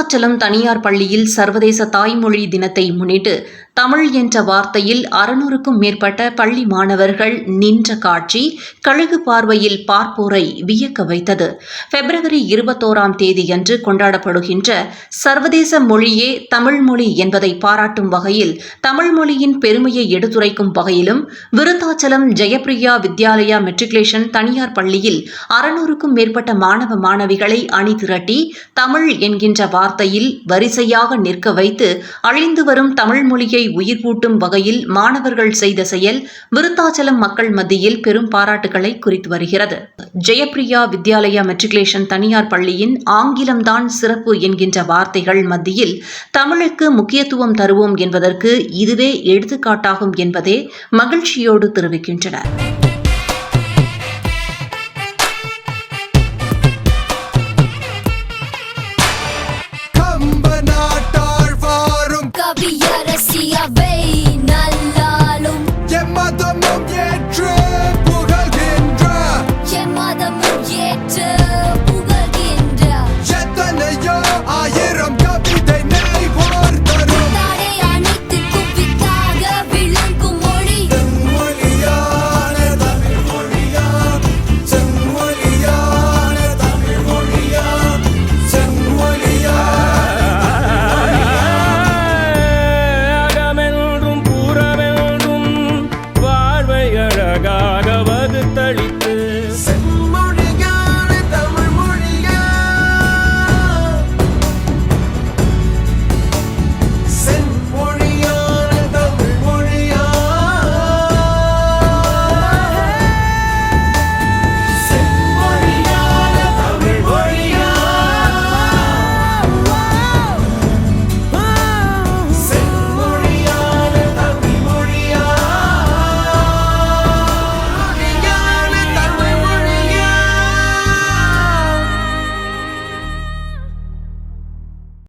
விருத்தாச்சலம் தனியார் பள்ளியில் சர்வதேச தாய்மொழி தினத்தை முன்னிட்டு தமிழ் என்ற வார்த்தையில் அறுநூறுக்கும் மேற்பட்ட பள்ளி மாணவர்கள் நின்ற காட்சி கழுகு பார்வையில் பார்ப்போரை வியக்க வைத்தது. பிப்ரவரி இருபத்தோராம் தேதியன்று கொண்டாடப்படுகின்ற சர்வதேச மொழியே தமிழ் மொழி என்பதை பாராட்டும் வகையில் தமிழ் மொழியின் பெருமையை எடுத்துரைக்கும் வகையிலும் விருத்தாச்சலம் ஜெயப்பிரியா வித்யாலயா மெட்ரிகுலேஷன் தனியார் பள்ளியில் அறுநூறுக்கும் மேற்பட்ட மாணவ மாணவிகளை அணி திரட்டி தமிழ் என்கின்ற வார்த்தை வார்த்தையில் வரிசையாக நிற்க வைத்து அழிந்து வரும் தமிழ் மொழியை உயிர்ப்பூட்டும் வகையில் மாணவர்கள் செய்த செயல் விருத்தாச்சலம் மக்கள் மத்தியில் பெரும் பாராட்டுகளை குறித்து வருகிறது. ஜெயப்பிரியா வித்யாலயா மெட்ரிகுலேஷன் தனியார் பள்ளியின் ஆங்கிலம்தான் சிறப்பு என்கின்ற வார்த்தைகள் மத்தியில் தமிழுக்கு முக்கியத்துவம் தருவோம் என்பதற்கு இதுவே எடுத்துக்காட்டாகும் என்பதே மகிழ்ச்சியோடு தெரிவிக்கின்றனர் outra vez.